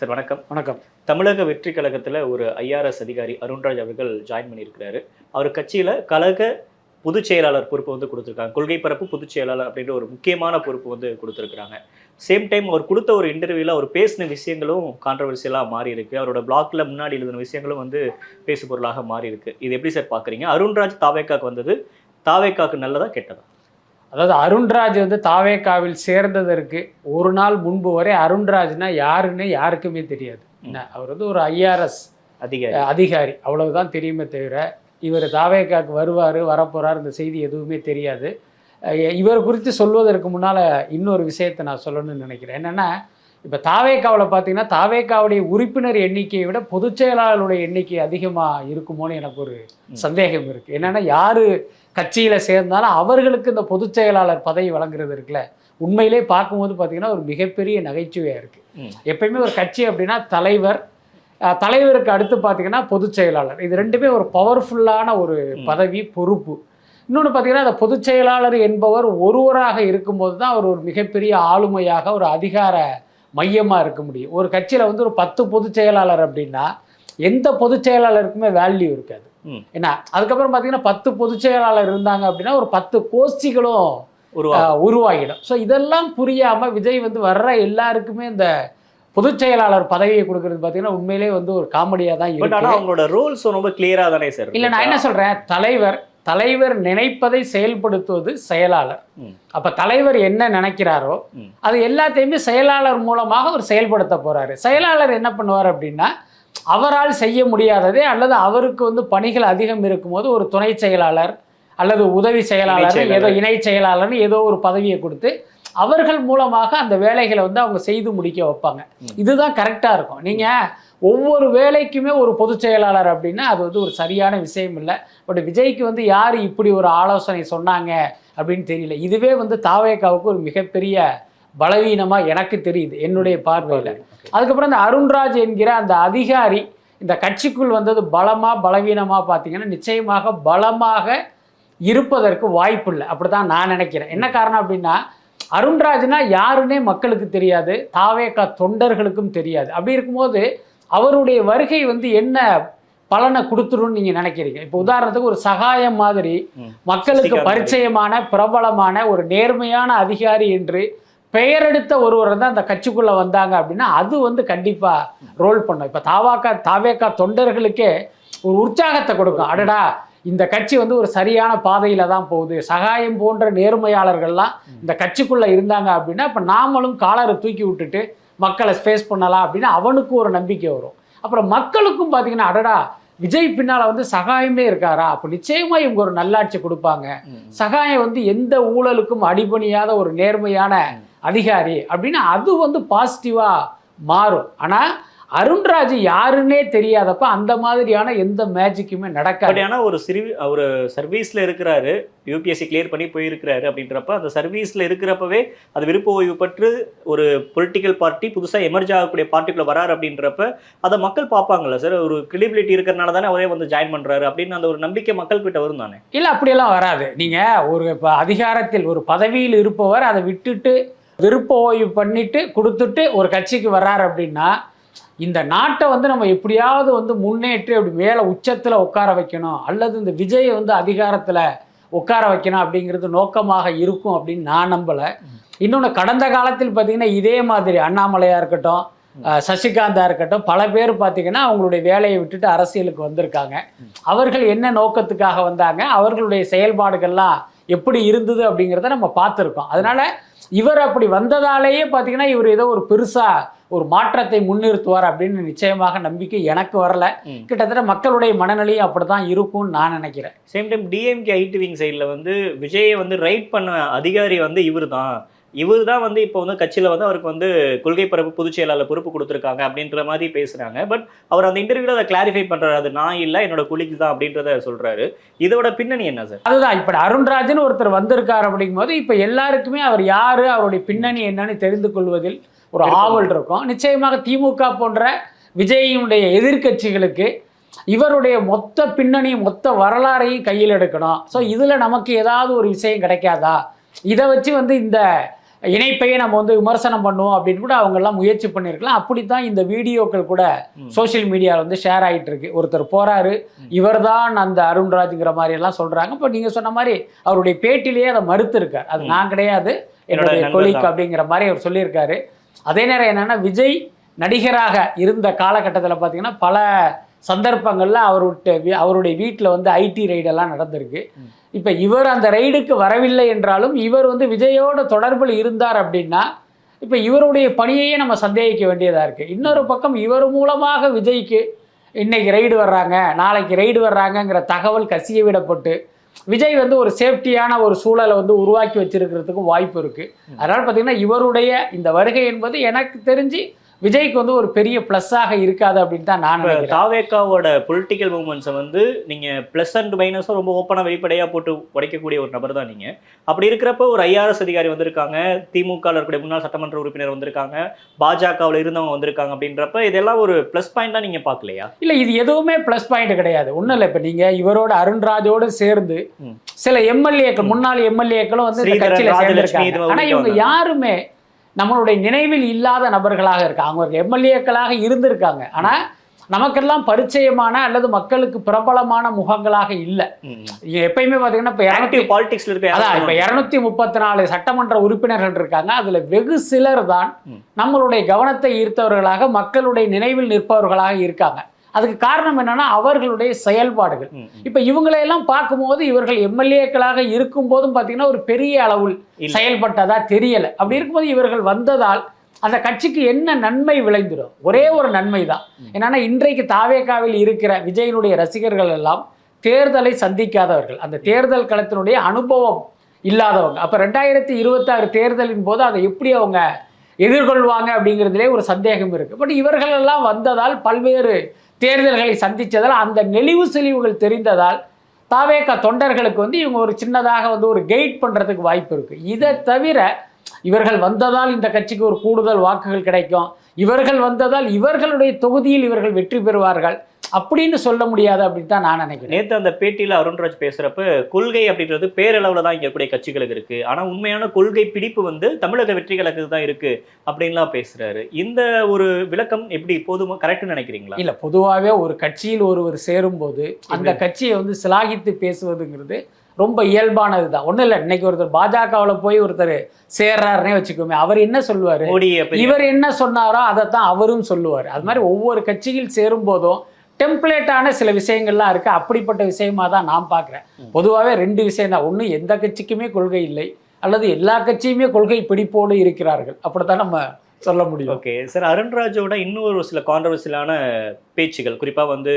Sir வணக்கம். வணக்கம். தமிழக வெற்றி கழகத்தில் ஒரு ஐஆர்எஸ் அதிகாரி அருண்ராஜ் அவர்கள் ஜாயின் பண்ணியிருக்கிறாரு. அவர் கட்சியில் கழக பொதுச் செயலாளர் பொறுப்பு வந்து கொடுத்துருக்காங்க. கொள்கை பரப்பு பொதுச் செயலாளர் அப்படின்ற ஒரு முக்கியமான பொறுப்பு வந்து கொடுத்துருக்காங்க சேம் டைம் அவர் கொடுத்த ஒரு இன்டர்வியூவில் அவர் பேசின விஷயங்களும் கான்ட்ரவர்சியலாக மாறி இருக்கு. அவரோட பிளாக்ல முன்னாடி எழுதின விஷயங்களும் வந்து பேசு பொருளாக மாறி இருக்கு. இது எப்படி சார் பார்க்குறீங்க அருண்ராஜ் தாவேக்காக்கு வந்தது தாவேக்காக்கு நல்லதா கெட்டதா? அதாவது அருண்ராஜ் வந்து தாவேக்காவில் சேர்ந்ததற்கு ஒரு நாள் முன்பு வரை அருண்ராஜ்னா யாருன்னு யாருக்குமே தெரியாது. என்ன? அவர் வந்து ஒரு ஐஆர்எஸ் அதிகாரி. அதிகாரி. அவ்வளவுதான் தெரியுமே தவிர இவர் தாவேக்காவுக்கு வருவார் வரப்போறார் இந்த செய்தி எதுவுமே தெரியாது. இவர் குறித்து சொல்வதற்கு முன்னால் இன்னொரு விஷயத்தை நான் சொல்லணும்னு நினைக்கிறேன். என்னென்னா இப்போ தாவேக்காவில் பார்த்தீங்கன்னா தாவேக்காவுடைய உறுப்பினர் எண்ணிக்கையை விட பொதுச் செயலாளருடைய எண்ணிக்கை அதிகமாக இருக்குமோன்னு எனக்கு ஒரு சந்தேகம் இருக்குது என்னென்னா யார் கட்சியில் சேர்ந்தாலும் அவர்களுக்கு இந்த பொதுச் செயலாளர் பதவி வழங்குறது இருக்குல்ல உண்மையிலே பார்க்கும்போது பார்த்தீங்கன்னா ஒரு மிகப்பெரிய நகைச்சுவையாக இருக்குது. எப்பயுமே ஒரு கட்சி அப்படின்னா தலைவர் தலைவருக்கு அடுத்து பார்த்தீங்கன்னா பொதுச் செயலாளர் இது ரெண்டுமே ஒரு பவர்ஃபுல்லான ஒரு. பதவி பொறுப்பு இன்னொன்று பார்த்தீங்கன்னா அந்த பொதுச் செயலாளர் என்பவர் ஒருவராக இருக்கும்போது தான் அவர் ஒரு மிகப்பெரிய ஆளுமையாக ஒரு அதிகார மையமாக இருக்க முடியும் ஒரு கட்சியில் வந்து ஒரு பத்து பொதுச் செயலாளர் அப்படின்னா எந்த பொதுச் செயலாளருக்குமே வேல்யூ இருக்காது. என்ன அதுக்கப்புறம் பார்த்தீங்கன்னா பத்து பொதுச் செயலாளர் இருந்தாங்க அப்படின்னா ஒரு பத்து கோஷ்டிகளும் உருவாகிடும். ஸோ இதெல்லாம் புரியாமல் விஜய் வந்து வர்ற எல்லாருக்குமே இந்த பொதுச் செயலாளர் பதவியை கொடுக்கறது பார்த்தீங்கன்னா உண்மையிலே வந்து ஒரு காமெடியாக தான் ஆனால் இருக்கு. அவங்களோட ரோல்ஸ் ரொம்ப கிளியரா தானே சார் இல்லை நான் என்ன சொல்கிறேன் தலைவர் தலைவர் நினைப்பதை செயல்படுத்துவது செயலாளர். அப்போ தலைவர் என்ன நினைக்கிறாரோ. அது எல்லாத்தையுமே செயலாளர் மூலமாக அவர் செயல்படுத்த போறாரு. செயலாளர் என்ன பண்ணுவார் அப்படின்னா அவரால் செய்ய முடியாததே அல்லது அவருக்கு வந்து பணிகள் அதிகம் இருக்கும்போது ஒரு துணை செயலாளர் அல்லது உதவி செயலாளர். ஏதோ இணை செயலாளர்னு ஏதோ ஒரு பதவியை கொடுத்து அவர்கள் மூலமாக அந்த வேலைகளை வந்து அவங்க செய்து முடிக்க வைப்பாங்க. இதுதான் கரெக்டாக இருக்கும் நீங்கள் ஒவ்வொரு வேலைக்குமே ஒரு பொதுச் செயலாளர் அப்படின்னா அது வந்து ஒரு சரியான விஷயம் இல்லை பட் விஜய்க்கு வந்து யார் இப்படி ஒரு ஆலோசனை சொன்னாங்க அப்படின்னு தெரியல இதுவே வந்து தாவேக்காவுக்கு ஒரு மிகப்பெரிய பலவீனமாக எனக்கு தெரியுது என்னுடைய பார்வையில். அதுக்கப்புறம் இந்த அருண்ராஜ் என்கிற அந்த அதிகாரி இந்த கட்சிக்குள் வந்தது பலமா பலவீனமா பார்த்தீங்கன்னா நிச்சயமாக பலமாக இருப்பதற்கு வாய்ப்பு இல்லை அப்படி தான் நான் நினைக்கிறேன். என்ன காரணம் அப்படின்னா அருண்ராஜ்னா யாருன்னே மக்களுக்கு தெரியாது தாவேக்கா தொண்டர்களுக்கும் தெரியாது. அப்படி இருக்கும்போது அவருடைய வருகை வந்து என்ன பலனை கொடுத்துருன்னு நீங்கள் நினைக்கிறீங்க? இப்போ உதாரணத்துக்கு ஒரு சகாயம் மாதிரி. மக்களுக்கு பரிச்சயமான பிரபலமான ஒரு நேர்மையான அதிகாரி என்று பெயரெடுத்த ஒருவர் தான் அந்த கட்சிக்குள்ளே வந்தாங்க அப்படின்னா அது வந்து கண்டிப்பாக ரோல் பண்ணும். இப்போ தாவாக்கா தாவேக்கா தொண்டர்களுக்கே ஒரு உற்சாகத்தை கொடுக்கும். அடடா இந்த கட்சி வந்து ஒரு சரியான பாதையில தான் போகுது. சகாயம் போன்ற நேர்மையாளர்கள்லாம் இந்த கட்சிக்குள்ள இருந்தாங்க அப்படின்னா இப்போ நாமளும் காலரை தூக்கி விட்டுட்டு மக்களை ஃபேஸ் பண்ணலாம் அப்படின்னு அவனுக்கு ஒரு நம்பிக்கை வரும். அப்புறம் மக்களுக்கும் பார்த்தீங்கன்னா அடடா விஜய் பின்னால வந்து சகாயமே இருக்காரா? அப்போ நிச்சயமா இவங்க ஒரு நல்லாட்சி கொடுப்பாங்க. சகாயம் வந்து எந்த ஊழலுக்கும் அடிபணியாத ஒரு நேர்மையான அதிகாரி அப்படின்னு அது வந்து பாசிட்டிவா மாறும். ஆனா அருண்ராஜ் யாருன்னே தெரியாதப்ப அந்த மாதிரியான எந்த மேஜிக்குமே நடக்காது. ஆனால் ஒரு சிறு ஒரு சர்வீஸில் இருக்கிறாரு யூபிஎஸ்சி கிளியர் பண்ணி போயிருக்கிறாரு அப்படின்றப்ப அந்த சர்வீஸில் இருக்கிறப்பவே அது விருப்ப ஓய்வு பெற்று ஒரு பொலிட்டிக்கல் பார்ட்டி புதுசாக எமர்ஜ் ஆகக்கூடிய பார்ட்டிக்குள்ள வராரு அப்படின்றப்ப அதை மக்கள் பார்ப்பாங்கல்ல சார் ஒரு கிரெடிபிலிட்டி இருக்கிறனால தானே அவரே வந்து ஜாயின் பண்ணுறாரு அப்படின்னு அந்த ஒரு நம்பிக்கை மக்கள் கிட்ட வரும் தானே. இல்லை அப்படியெல்லாம் வராது. நீங்கள் ஒரு இப்போ அதிகாரத்தில் ஒரு பதவியில் இருப்பவர் அதை விட்டுட்டு விருப்ப ஓய்வு பண்ணிட்டு கொடுத்துட்டு ஒரு கட்சிக்கு வர்றாரு அப்படின்னா இந்த நாட்டை வந்து நம்ம எப்படியாவது வந்து முன்னேற்றி அப்படி மேலே உச்சத்தில் உட்கார வைக்கணும் அல்லது இந்த விஜயை வந்து அதிகாரத்தில் உட்கார வைக்கணும் அப்படிங்கிறது நோக்கமாக இருக்கும் அப்படின்னு நான் நம்பலை. இன்னொன்று கடந்த காலத்தில் பார்த்திங்கன்னா இதே மாதிரி அண்ணாமலையாக இருக்கட்டும் சசிகாந்தா இருக்கட்டும் பல பேர் பார்த்திங்கன்னா அவங்களுடைய வேலையை விட்டுட்டு அரசியலுக்கு வந்திருக்காங்க. அவர்கள் என்ன நோக்கத்துக்காக வந்தாங்க அவர்களுடைய செயல்பாடுகள்லாம் எப்படி இருந்தது அப்படிங்கிறத நம்ம பார்த்துருக்கோம். அதனால் இவர் அப்படி வந்ததாலேயே பார்த்தீங்கன்னா இவர் ஏதோ ஒரு பெருசா ஒரு மாற்றத்தை முன்னிறுத்துவார் அப்படின்னு நிச்சயமாக நம்பிக்கை எனக்கு வரல. கிட்டத்தட்ட மக்களுடைய மனநிலையும் அப்படிதான் இருக்கும்னு நான் நினைக்கிறேன். Same time DMK IT wing சைடில் வந்து விஜயை வந்து ரைட் பண்ண அதிகாரி வந்து இவர் தான் இவர் தான் வந்து இப்போ வந்து கட்சியில வந்து அவருக்கு வந்து கொள்கை பரப்பு பொதுச் செயலாளர் பொறுப்பு கொடுத்துருக்காங்க அப்படின்ற மாதிரி பேசுறாங்க. பட் அவர் அந்த இன்டர்வியூல அதை கிளாரிஃபை பண்றாரு. அது நான் இல்ல என்னோட குளிக்கு தான் அப்படின்றத சொல்றாரு. இதோட பின்னணி என்ன சார் அதுதான். இப்ப அருண்ராஜன் ஒருத்தர் வந்திருக்கார் அப்படிங்கும்போது இப்ப எல்லாருக்குமே அவர் யாரு அவருடைய பின்னணி என்னன்னு தெரிந்து கொள்வதில் ஒரு. ஆவல் இருக்கும். நிச்சயமாக திமுக போன்ற விஜயினுடைய எதிர்க்கட்சிகளுக்கு இவருடைய மொத்த பின்னணி மொத்த வரலாறையும் கையில் எடுக்கணும். ஸோ இதில் நமக்கு ஏதாவது ஒரு விஷயம் கிடைக்காதா? இதை வச்சு வந்து இந்த இணைப்பையே நம்ம வந்து விமர்சனம் பண்ணுவோம் அப்படின்னு கூட அவங்க எல்லாம் முயற்சி பண்ணியிருக்கலாம். அப்படித்தான் இந்த வீடியோக்கள் கூட ம். சோஷியல் மீடியாவில் வந்து ஷேர் ஆயிட்டு இருக்கு ஒருத்தர் போறாரு இவர்தான் அந்த அருண்ராஜ்ங்கிற மாதிரி எல்லாம் சொல்றாங்க. இப்போ நீங்க சொன்ன மாதிரி அவருடைய பேட்டிலேயே அதை மறுத்திருக்கார். அது ம். நான் கிடையாது. என்னோட என்னுடைய கொலிக் தான். அப்படிங்கிற மாதிரி அவர் சொல்லியிருக்காரு. அதே நேரம் என்னன்னா விஜய் நடிகராக இருந்த காலகட்டத்தில் பார்த்தீங்கன்னா பல சந்தர்ப்பங்களில் அவருடைய அவருடைய வீட்டில் வந்து ஐடி ரைடெல்லாம் நடந்திருக்கு. இப்போ இவர் அந்த ரைடுக்கு வரவில்லை என்றாலும் இவர் வந்து விஜயோட தொடர்பில் இருந்தார் அப்படின்னா இப்போ இவருடைய பணியையே நம்ம சந்தேகிக்க வேண்டியதாக இருக்குது இன்னொரு பக்கம் இவர் மூலமாக விஜய்க்கு இன்னைக்கு ரைடு வர்றாங்க நாளைக்கு ரைடு வர்றாங்கங்கிற தகவல் கசிய விடப்பட்டு விஜய் வந்து ஒரு சேஃப்டியான ஒரு சூழலை வந்து உருவாக்கி வச்சிருக்கிறதுக்கும் வாய்ப்பு இருக்குது அதனால் பார்த்தீங்கன்னா இவருடைய இந்த வருகை என்பது எனக்கு தெரிஞ்சு விஜய்க்கு வந்து ஒரு பெரிய ப்ளஸ்ஸாக இருக்காது அப்படின்னு தான் நான் தாவேக்காவோட பொலிட்டிக்கல் மூவ்மெண்ட்ஸை வந்து நீங்க பிளஸ் அண்ட் மைனஸும் ரொம்ப ஓப்பனா வெளிப்படையா போட்டு உடைக்கக்கூடிய ஒரு நபர் தான் நீங்க. அப்படி இருக்கிறப்ப ஒரு ஐஆர்எஸ் அதிகாரி வந்திருக்காங்க திமுக இருக்கக்கூடிய முன்னாள் சட்டமன்ற உறுப்பினர் வந்திருக்காங்க பாஜகவில் இருந்தவங்க வந்திருக்காங்க அப்படின்றப்ப இதெல்லாம் ஒரு ப்ளஸ் பாயிண்டா நீங்க பார்க்கலையா? இல்லை இது எதுவுமே ப்ளஸ் பாயிண்ட் கிடையாது. ஒன்றும் இல்லை இப்போ நீங்கள் இவரோட அருண்ராஜோடு சேர்ந்து. சில எம்எல்ஏக்கள் முன்னாள் எம்எல்ஏக்களும் வந்து கட்சியில் சேர்ந்திருக்காங்க. ஆனால் இவங்க. யாருமே நம்மளுடைய நினைவில் இல்லாத நபர்களாக இருக்காங்க அவங்க எம்எல்ஏக்களாக இருந்திருக்காங்க. ஆனால் நமக்கெல்லாம் பரிச்சயமான அல்லது மக்களுக்கு பிரபலமான முகங்களாக இல்லை. எப்பயுமே பார்த்தீங்கன்னா இப்போ ஆக்டிவ் பாலிடிக்ஸ்ல இருக்க அதான் இப்ப இருநூத்தி முப்பத்தி நாலு சட்டமன்ற உறுப்பினர்கள் இருக்காங்க. அதுல வெகு சிலர் தான். நம்மளுடைய கவனத்தை ஈர்த்தவர்களாக மக்களுடைய நினைவில் நிற்பவர்களாக இருக்காங்க. அதுக்கு காரணம் என்னன்னா அவர்களுடைய செயல்பாடுகள். இப்ப இவங்களையெல்லாம் பார்க்கும்போது இவர்கள் எம்எல்ஏக்களாக இருக்கும் போதும் பார்த்தீங்கன்னா ஒரு பெரிய அளவில். செயல்பட்டதா தெரியல. அப்படி இருக்கும்போது இவர்கள் வந்ததால் அந்த கட்சிக்கு என்ன நன்மை விளைந்துடும்? ஒரே ஒரு நன்மை தான். என்னன்னா இன்றைக்கு தாவேகாவில் இருக்கிற விஜயனுடைய ரசிகர்கள் எல்லாம் தேர்தலை சந்திக்காதவர்கள். அந்த தேர்தல் களத்தினுடைய அனுபவம் இல்லாதவங்க. அப்ப ரெண்டாயிரத்தி இருபத்தாறு தேர்தலின் போது அதை எப்படி அவங்க எதிர்கொள்வாங்க அப்படிங்கிறதுலே ஒரு சந்தேகம் இருக்கு. பட் இவர்கள் எல்லாம் வந்ததால் பல்வேறு தேர்தல்களை சந்தித்ததால் அந்த நெளிவு செழிவுகள் தெரிந்ததால் தாவேக தொண்டர்களுக்கு வந்து இவங்க ஒரு சின்னதாக வந்து ஒரு கைட் பண்ணுறதுக்கு வாய்ப்பு இருக்குது இதை தவிர இவர்கள் வந்ததால் இந்த கட்சிக்கு ஒரு கூடுதல் வாக்குகள் கிடைக்கும். இவர்கள் வந்ததால் இவர்களுடைய தொகுதியில் இவர்கள் வெற்றி பெறுவார்கள். அப்படின்னு சொல்ல முடியாது அப்படின்னு தான் நான் நினைக்கிறேன். நேத்து அந்த பேட்டியில அருண்ராஜ் பேசுறப்ப கொள்கை அப்படின்றது பேரளவுல தான் இங்க இருக்கக்கூடிய கட்சிகளுக்கு இருக்கு. ஆனா உண்மையான கொள்கை பிடிப்பு வந்து தமிழக வெற்றி கழகத்துக்கு தான் இருக்கு அப்படின்லாம் பேசுறாரு. இந்த ஒரு விளக்கம் எப்படி போதுமா கரெக்ட்னு நினைக்கிறீங்களா? இல்ல பொதுவாகவே ஒரு கட்சியில் ஒருவர் சேரும்போது அந்த கட்சியை வந்து சிலாகித்து பேசுவதுங்கிறது ரொம்ப இயல்பானது தான் ஒன்றும் இல்லை இன்னைக்கு ஒருத்தர் பாஜகவில் போய் ஒருத்தர் சேர்றாருன்னே வச்சுக்கோமே அவர் என்ன சொல்லுவார்? இவர் என்ன சொன்னாரோ அதைத்தான் அவரும் சொல்லுவார். அது மாதிரி ஒவ்வொரு கட்சியில் சேரும் போதும் டெம்ப்ளேட்டான சில விஷயங்கள்லாம் இருக்குது அப்படிப்பட்ட விஷயமா தான் நான் பார்க்குறேன். பொதுவாகவே ரெண்டு விஷயம் தான். ஒன்று எந்த கட்சிக்குமே கொள்கை இல்லை. அல்லது எல்லா கட்சியுமே கொள்கை பிடிப்போடு இருக்கிறார்கள். அப்படித்தான் நம்ம சொல்ல முடியும். ஓகே சார் அருண்ராஜோட இன்னொரு சில கான்ட்ரவர்சியலான பேச்சுகள். குறிப்பா வந்து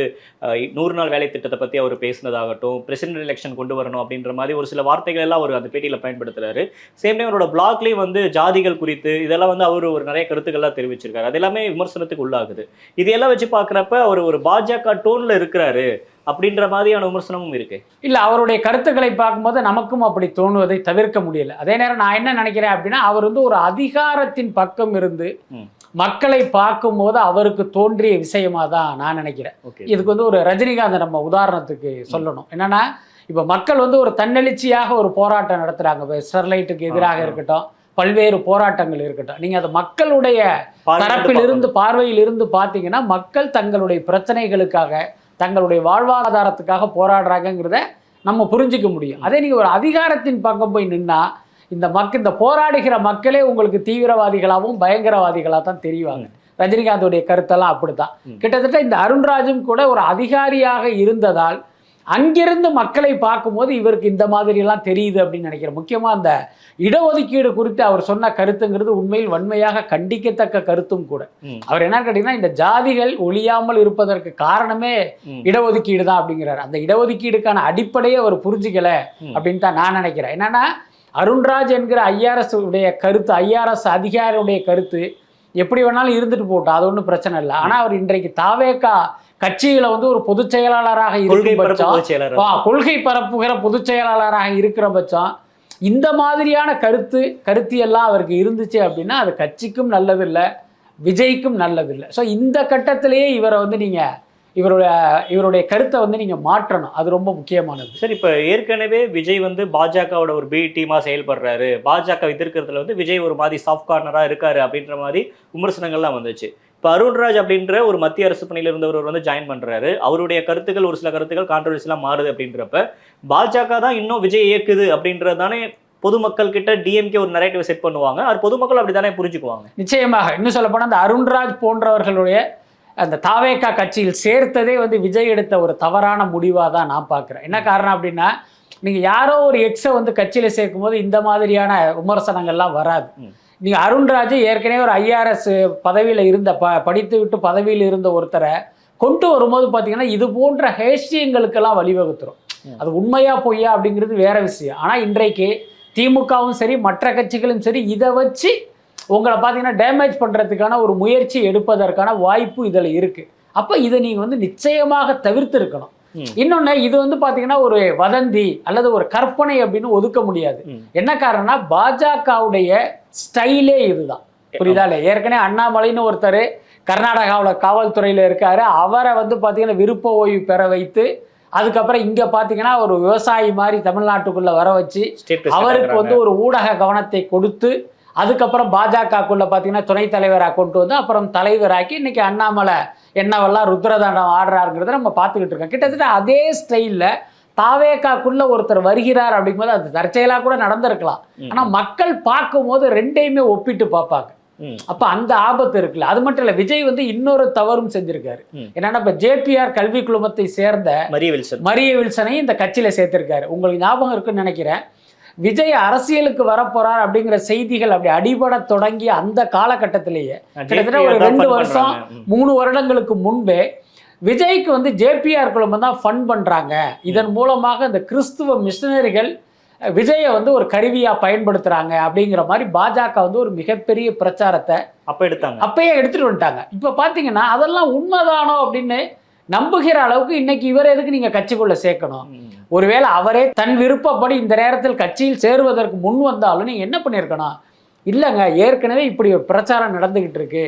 நூறு நாள் வேலை திட்டத்தை பத்தி அவர் பேசினதாகட்டும் பிரசிடென்ட் எலெக்ஷன் கொண்டு வரணும் அப்படின்ற மாதிரி ஒரு சில வார்த்தைகள் எல்லாம் அவர் அந்த பேட்டியில பயன்படுத்துறாரு. சேம் டைம் அவரோட பிளாக்லயும் வந்து ஜாதிகள் குறித்து இதெல்லாம் வந்து அவர் ஒரு நிறைய கருத்துக்கள்லாம் தெரிவிச்சிருக்காரு. அது எல்லாமே விமர்சனத்துக்கு உள்ளாகுது. இதையெல்லாம் வச்சு பார்க்குறப்ப அவர் ஒரு பாஜக டோன்ல இருக்கிறாரு அப்படின்ற மாதிரியான விமர்சனமும் இருக்கு. இல்லை அவருடைய கருத்துக்களை பார்க்கும்போது நமக்கும் அப்படி தோணுவதை தவிர்க்க முடியல. அதே நேரம் நான் என்ன நினைக்கிறேன் அப்படின்னா அவர் வந்து ஒரு அதிகாரத்தின் பக்கம் இருந்து. மக்களை பார்க்கும்போது அவருக்கு தோன்றிய விஷயமா தான் நான் நினைக்கிறேன். இதுக்கு வந்து ஒரு ரஜினிகாந்த் நம்ம உதாரணத்துக்கு சொல்லணும். என்னன்னா இப்போ மக்கள் வந்து ஒரு தன்னெழுச்சியாக ஒரு போராட்டம் நடத்துறாங்க. இப்போ ஸ்டெர்லைட்டுக்கு எதிராக. இருக்கட்டும் பல்வேறு போராட்டங்கள் இருக்கட்டும். நீங்க அது மக்களுடைய தரப்பில் இருந்து பார்வையில் இருந்து பார்த்தீங்கன்னா மக்கள் தங்களுடைய பிரச்சனைகளுக்காக தங்களுடைய வாழ்வாதாரத்துக்காக போராடுறாங்கங்கிறத நம்ம புரிஞ்சுக்க முடியும். அதே நீங்க ஒரு அதிகாரத்தின் பக்கம் போய் நின்னா இந்த மக்க இந்த போராடுகிற மக்களே உங்களுக்கு தீவிரவாதிகளாகவும் பயங்கரவாதிகளாக தான் தெரிவாங்க ரஜினிகாந்தோடைய கருத்தெல்லாம் அப்படித்தான். கிட்டத்தட்ட இந்த அருண்ராஜும் கூட ஒரு அதிகாரியாக இருந்ததால் அங்கிருந்து மக்களை பார்க்கும்போது இவருக்கு இந்த மாதிரிலாம் தெரியுது அப்படின்னு நினைக்கிறேன் முக்கியமாக அந்த இடஒதுக்கீடு குறித்து அவர் சொன்ன கருத்துங்கிறது உண்மையில் வன்மையாக கண்டிக்கத்தக்க கருத்தும் கூட. அவர் என்ன கேட்டீங்கன்னா இந்த ஜாதிகள் ஒழியாமல் இருப்பதற்கு காரணமே. இடஒதுக்கீடு தான் அப்படிங்கிறார் அந்த இடஒதுக்கீடுக்கான அடிப்படையை அவர் புரிஞ்சுக்கல. அப்படின்னு தான் நான் நினைக்கிறேன் என்னன்னா அருண்ராஜ் என்கிற ஐஆர்எஸ் உடைய கருத்து ஐஆர்எஸ் அதிகாரியுடைய கருத்து எப்படி வேணாலும் இருந்துட்டு போட்டோம் அது ஒன்றும் பிரச்சனை இல்லை. ஆனால் அவர் இன்றைக்கு தாவேக்கா கட்சியில வந்து ஒரு பொதுச் செயலாளராக இருக்கும் பட்சம் கொள்கை பரப்புகிற பொதுச் செயலாளராக இருக்கிற பட்சம் இந்த மாதிரியான கருத்து கருத்தியெல்லாம் அவருக்கு இருந்துச்சு அப்படின்னா அது கட்சிக்கும் நல்லதில்லை விஜய்க்கும் நல்லதில்லை. ஸோ இந்த கட்டத்திலேயே இவரை வந்து நீங்கள் இவருடைய இவருடைய கருத்தை வந்து நீங்கள் மாற்றணும். அது ரொம்ப முக்கியமானது. சரி இப்போ ஏற்கனவே விஜய் வந்து பாஜகவோட ஒரு பி டீமா செயல்படுறாரு. பாஜக எதிர்க்கிறதுல வந்து விஜய் ஒரு மாதிரி சாஃப்ட் கார்னரா இருக்காரு அப்படின்ற மாதிரி விமர்சனங்கள்லாம் வந்துச்சு. இப்போ அருண்ராஜ் அப்படின்ற ஒரு மத்திய அரசு பணியில் இருந்தவர் வந்து ஜாயின் பண்றாரு. அவருடைய கருத்துக்கள் ஒரு சில கருத்துக்கள் கான்ட்ரவர்சிலாம் மாறுது அப்படின்றப்ப பாஜக தான் இன்னும் விஜய் இயக்குது அப்படின்றது தானே பொதுமக்கள் கிட்ட டிஎம்கே ஒரு நரேட்டிவ் செட் பண்ணுவாங்க. அது பொதுமக்கள் அப்படிதானே புரிஞ்சுக்குவாங்க? நிச்சயமாக. இன்னும் சொல்லப்போனால் அந்த அருண்ராஜ் போன்றவர்களுடைய அந்த தாவேக்கா கட்சியில் சேர்த்ததே வந்து விஜய் எடுத்த ஒரு தவறான முடிவாக தான் நான் பார்க்குறேன் என்ன காரணம் அப்படின்னா நீங்கள் யாரோ ஒரு எக்ஸை வந்து கட்சியில் சேர்க்கும்போது இந்த மாதிரியான விமர்சனங்கள்லாம் வராது. நீங்கள் அருண்ராஜ் ஏற்கனவே ஒரு ஐஆர்எஸ் பதவியில் இருந்த ப படித்து விட்டு பதவியில் இருந்த ஒருத்தரை கொண்டு வரும்போது பார்த்தீங்கன்னா இது போன்ற ஹேஷ்யங்களுக்கெல்லாம் வழிவகுத்துரும். அது உண்மையா பொய்யா அப்படிங்கிறது வேற விஷயம் ஆனால் இன்றைக்கு திமுகவும் சரி மற்ற கட்சிகளும் சரி இதை வச்சு உங்களை பார்த்தீங்கன்னா டேமேஜ் பண்ணுறதுக்கான ஒரு முயற்சி எடுப்பதற்கான வாய்ப்பு இதில் இருக்குது அப்போ இதை நீங்கள் வந்து நிச்சயமாக தவிர்த்து இருக்கணும். இன்னொன்று இது வந்து பார்த்தீங்கன்னா ஒரு வதந்தி அல்லது ஒரு கற்பனை அப்படின்னு ஒதுக்க முடியாது. என்ன காரணம்னா பாஜகவுடைய ஸ்டைலே இதுதான். புரியுதா இல்லை ஏற்கனவே அண்ணாமலைன்னு ஒருத்தர் கர்நாடகாவில் காவல்துறையில் இருக்காரு. அவரை வந்து பார்த்தீங்கன்னா விருப்ப ஓய்வு பெற வைத்து அதுக்கப்புறம் இங்கே பார்த்தீங்கன்னா ஒரு விவசாயி மாதிரி தமிழ்நாட்டுக்குள்ளே வர வச்சு அவருக்கு வந்து ஒரு ஊடக கவனத்தை கொடுத்து அதுக்கப்புறம் பாஜகக்குள்ள பார்த்தீங்கன்னா துணைத் தலைவராக கொண்டு வந்து அப்புறம் தலைவராக்கி இன்னைக்கு அண்ணாமலை என்னவெல்லாம் ருத்ரதாண்டம் ஆடுறாருங்கிறத நம்ம பார்த்துக்கிட்டு இருக்கோம். கிட்டத்தட்ட அதே ஸ்டைலில் தாவேக்காக்குள்ள ஒருத்தர் வருகிறார் அப்படிங்கும்போது அது தற்செயலாக கூட நடந்திருக்கலாம். ஆனால் மக்கள் பார்க்கும்போது ரெண்டையுமே ஒப்பிட்டு பார்ப்பாங்க. அப்போ அந்த ஆபத்து இருக்குல்ல. அது மட்டும் இல்லை விஜய் வந்து இன்னொரு தவறும் செஞ்சிருக்காரு. என்னன்னா இப்போ ஜேபிஆர் கல்வி குழுமத்தை சேர்ந்த மரிய வில்சன். மரிய வில்சனையும் இந்த கட்சியில் சேர்த்திருக்காரு. உங்களுக்கு ஞாபகம் இருக்குன்னு நினைக்கிறேன். விஜய் அரசியலுக்கு வரப்போறார் அப்படிங்கிற செய்திகள் அப்படி அடிபட தொடங்கிய அந்த காலகட்டத்திலேயே கிட்டத்தட்ட ஒரு ரெண்டு வருஷம். மூணு வருடங்களுக்கு முன்பே விஜய்க்கு வந்து ஜேபிஆர் குழுமம் தான் ஃபண்ட் பண்றாங்க. இதன் மூலமாக இந்த கிறிஸ்துவ மிஷினரிகள் விஜயை வந்து ஒரு கருவியா பயன்படுத்துறாங்க அப்படிங்கிற மாதிரி பாஜக வந்து ஒரு மிகப்பெரிய பிரச்சாரத்தை அப்ப எடுத்தாங்க. அப்பயே எடுத்துட்டு வந்துட்டாங்க. இப்போ பார்த்தீங்கன்னா அதெல்லாம் உண்மைதானோ அப்படின்னு நம்புகிற அளவுக்கு இன்னைக்கு இவர் எதுக்கு நீங்க கட்சிக்குள்ள சேர்க்கணும். ஒருவேளை அவரே தன் விருப்பப்படி இந்த நேரத்தில் கட்சியில் சேருவதற்கு முன் வந்தாலும் நீங்கள் என்ன பண்ணியிருக்கணும்? இல்லைங்க ஏற்கனவே இப்படி ஒரு பிரச்சாரம் நடந்துக்கிட்டு இருக்கு.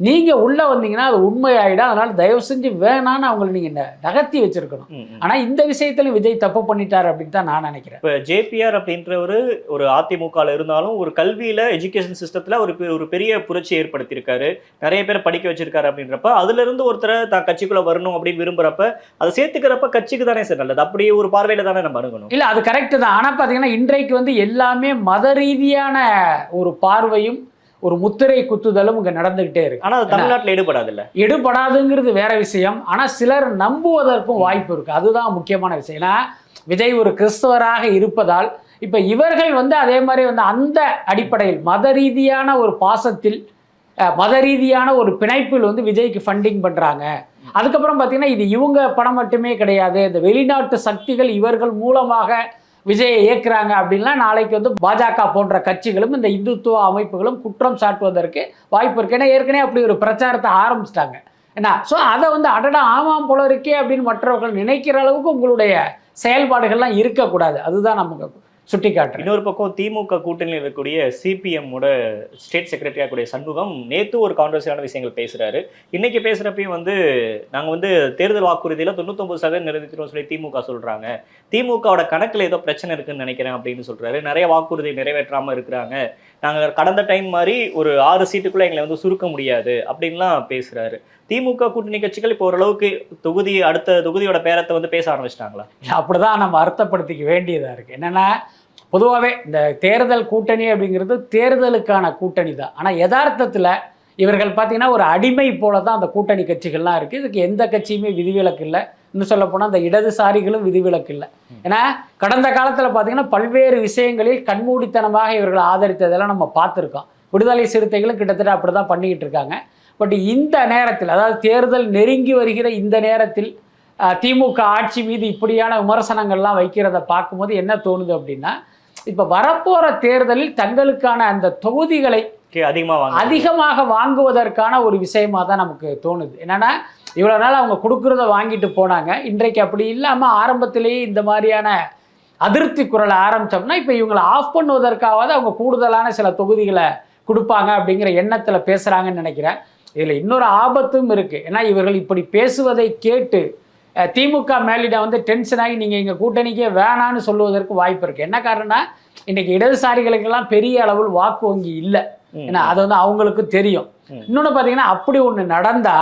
நீங்கள் உள்ளே வந்தீங்கன்னா அது உண்மையாயிடும். அதனால் தயவு செஞ்சு வேணான்னு அவங்களை நீங்கள் நகர்த்தி வச்சிருக்கணும். ஆனால் இந்த விஷயத்துல விஜய் தப்பு பண்ணிட்டார் அப்படின்னு தான் நான் நினைக்கிறேன். இப்ப ஜேபிஆர் அப்படின்றவர் ஒரு அதிமுகல இருந்தாலும் ஒரு கல்வியில எஜுகேஷன் சிஸ்டத்துல ஒரு ஒரு பெரிய புரட்சி ஏற்படுத்தியிருக்காரு. நிறைய பேர் படிக்க வச்சிருக்காரு அப்படின்றப்ப அதுல இருந்து ஒருத்தரை தான் கட்சிக்குள்ள வரணும் அப்படின்னு விரும்புறப்ப அதை சேர்த்துக்கிறப்ப கட்சிக்கு தானே சார் நல்லது. அப்படி ஒரு பார்வையில தானே நம்ம அணுகணும். இல்லை அது கரெக்டு தான். ஆனால் பார்த்தீங்கன்னா இன்றைக்கு வந்து எல்லாமே மத ரீதியான ஒரு பார்வையும் ஒரு முத்திரை குத்துதலும் இங்கே நடந்துக்கிட்டே இருக்கு. ஆனா அது தமிழ்நாட்டுல ஈடுபடாது இல்ல எடுபடாதுங்கிறது வேற விஷயம். ஆனால் சிலர் நம்புவதற்கும் வாய்ப்பு இருக்கு. அதுதான் முக்கியமான விஷயம். ஏன்னா விஜய் ஒரு கிறிஸ்தவராக இருப்பதால் இப்போ இவர்கள் வந்து அதே மாதிரி வந்து அந்த அடிப்படையில் மத ரீதியான ஒரு பாசத்தில் மத ரீதியான ஒரு பிணைப்பில் வந்து விஜய்க்கு ஃபண்டிங் பண்ணுறாங்க அதுக்கப்புறம் பார்த்தீங்கன்னா இது இவங்க பணம் மட்டுமே கிடையாது. இந்த வெளிநாட்டு சக்திகள் இவர்கள் மூலமாக விஜயை இயக்குறாங்க அப்படின்லாம் நாளைக்கு வந்து பாஜக போன்ற கட்சிகளும் இந்த இந்துத்துவ அமைப்புகளும் குற்றம் சாட்டுவதற்கு வாய்ப்பு இருக்கு. ஏன்னா ஏற்கனவே அப்படி ஒரு பிரச்சாரத்தை ஆரம்பிச்சிட்டாங்க. என்ன ஸோ அதை வந்து அடடா ஆமாம் போல இருக்கே அப்படின்னு மற்றவர்கள் நினைக்கிற அளவுக்கு உங்களுடைய செயல்பாடுகள்லாம் இருக்கக்கூடாது. அதுதான் நமக்கு சுட்டி இன்னொரு பக்கம் திமுக கூட்டணியில் இருக்கக்கூடிய சிபிஎம் ஓட ஸ்டேட் செக்ரட்டரியா கூடிய சண்முகம் நேத்து ஒரு கான்ட்ரவர்சியான விஷயங்கள் பேசுறாரு. இன்னைக்கு பேசுறப்பையும் வந்து நாங்க வந்து தேர்தல் வாக்குறுதியில தொண்ணூத்தொன்பது சதவீதம் நிறைவேற்றோம் சொல்லி திமுக சொல்றாங்க. திமுகவோட கணக்குல ஏதோ பிரச்சனை இருக்குன்னு நினைக்கிறேன் அப்படின்னு சொல்றாரு. நிறைய வாக்குறுதி நிறைவேற்றாம இருக்கிறாங்க. நாங்க கடந்த டைம் மாதிரி ஒரு ஆறு சீட்டுக்குள்ள எங்களை வந்து சுருக்க முடியாது அப்படின்லாம் பேசுறாரு. திமுக கூட்டணி கட்சிகள் இப்போ ஓரளவுக்கு தொகுதி அடுத்த தொகுதியோட பேரத்தை வந்து பேச ஆரம்பிச்சிட்டாங்களா? அப்படிதான் நம்ம அர்த்தப்படுத்திக்க வேண்டியதாக இருக்குது என்னென்னா பொதுவாகவே இந்த தேர்தல் கூட்டணி அப்படிங்கிறது தேர்தலுக்கான கூட்டணி தான். ஆனால் யதார்த்தத்தில் இவர்கள் பார்த்தீங்கன்னா ஒரு அடிமை போல தான் அந்த கூட்டணி கட்சிகள்லாம் இருக்குது இதுக்கு எந்த கட்சியுமே விதிவிலக்கு இல்லை. இன்னும் சொல்ல போனால் அந்த இடதுசாரிகளும் விதிவிலக்கு இல்லை. ஏன்னா கடந்த காலத்தில் பார்த்தீங்கன்னா பல்வேறு விஷயங்களில் கண்மூடித்தனமாக இவர்கள் ஆதரித்ததெல்லாம் நம்ம பார்த்துருக்கோம். விடுதலை சிறுத்தைகளும் கிட்டத்தட்ட அப்படி தான் பண்ணிக்கிட்டு இருக்காங்க. பட் இந்த நேரத்தில் அதாவது தேர்தல் நெருங்கி வருகிற இந்த நேரத்தில் திமுக ஆட்சி மீது இப்படியான விமர்சனங்கள்லாம் வைக்கிறத பார்க்கும்போது என்ன தோணுது அப்படின்னா இப்போ வரப்போற தேர்தலில் தங்களுக்கான அந்த தொகுதிகளை கே- அதிகமா வாங்க. அதிகமாக வாங்குவதற்கான ஒரு விஷயமா தான் நமக்கு தோணுது. என்னன்னா இவ்வளோ நாள் அவங்க கொடுக்குறத வாங்கிட்டு போனாங்க. இன்றைக்கு அப்படி இல்லாமல் ஆரம்பத்திலேயே இந்த மாதிரியான அதிருப்தி குரலை ஆரம்பிச்சோம்னா இப்போ இவங்களை ஆஃப் பண்ணுவதற்காவது அவங்க கூடுதலான சில தொகுதிகளை கொடுப்பாங்க அப்படிங்கிற எண்ணத்தில் பேசுகிறாங்கன்னு நினைக்கிறேன். இதில் இன்னொரு ஆபத்தும் இருக்குது ஏன்னா இவர்கள் இப்படி பேசுவதை கேட்டு திமுக மேலிடம் வந்து டென்ஷன் ஆகி நீங்கள் எங்கள் கூட்டணிக்கே வேணான்னு சொல்லுவதற்கு வாய்ப்பு இருக்குது என்ன காரணம்னா இன்னைக்கு இடதுசாரிகளுக்கெல்லாம் பெரிய அளவில் வாக்கு வங்கி இல்லை. ஏன்னா அது வந்து அவங்களுக்கு தெரியும். இன்னொன்று பார்த்தீங்கன்னா அப்படி ஒன்று நடந்தா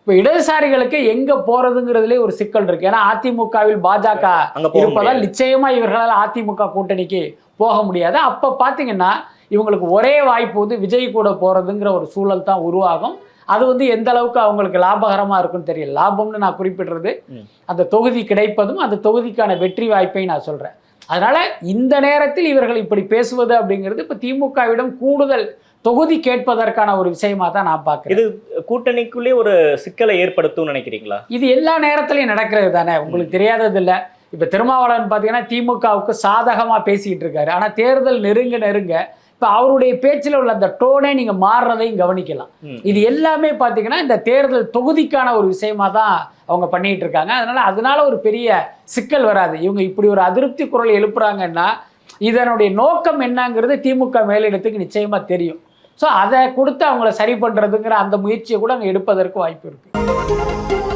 இப்போ இடதுசாரிகளுக்கு எங்க போறதுங்கிறதுலே ஒரு சிக்கல் இருக்கு ஏன்னா அதிமுகவில் பாஜக இருப்பதால் முடியாது. நிச்சயமா இவர்களால் அதிமுக கூட்டணிக்கு போக முடியாது அப்ப பாத்தீங்கன்னா இவங்களுக்கு ஒரே வாய்ப்பு வந்து விஜய் கூட போறதுங்கிற ஒரு சூழல் தான் உருவாகும் அது வந்து எந்த அளவுக்கு அவங்களுக்கு லாபகரமா இருக்குன்னு தெரியல. லாபம்னு நான் குறிப்பிடுறது. அந்த தொகுதி கிடைப்பதும் அந்த தொகுதிக்கான வெற்றி வாய்ப்பை நான் சொல்றேன். அதனால இந்த நேரத்தில் இவர்கள் இப்படி பேசுவது அப்படிங்கிறது இப்ப திமுகவிடம் கூடுதல் தொகுதி கேட்பதற்கான ஒரு விஷயமா தான் நான் பார்க்கிறேன். இது கூட்டணிக்குள்ளே ஒரு சிக்கலை ஏற்படுத்தும் நினைக்கிறீங்களா? இது எல்லா நேரத்திலையும் நடக்கிறது தானே? உங்களுக்கு தெரியாதது இல்லை இப்போ திருமாவளவன் பார்த்தீங்கன்னா திமுகவுக்கு சாதகமாக பேசிக்கிட்டு இருக்காரு. ஆனால் தேர்தல் நெருங்க நெருங்க இப்போ அவருடைய பேச்சில் உள்ள அந்த டோனே நீங்கள் மாறுறதையும் கவனிக்கலாம். இது எல்லாமே பார்த்தீங்கன்னா இந்த தேர்தல் தொகுதிக்கான ஒரு விஷயமா தான் அவங்க பண்ணிட்டு இருக்காங்க. அதனால அதனால ஒரு பெரிய சிக்கல் வராது. இவங்க இப்படி ஒரு அதிருப்தி குரல் எழுப்புறாங்கன்னா இதனுடைய நோக்கம் என்னங்கிறது திமுக மேலிடத்துக்கு நிச்சயமா தெரியும். ஸோ அதை கொடுத்து அவங்கள சரி பண்றதுங்கிற அந்த முயற்சியை கூட அங்கே எடுப்பதற்கு வாய்ப்பு இருக்கு.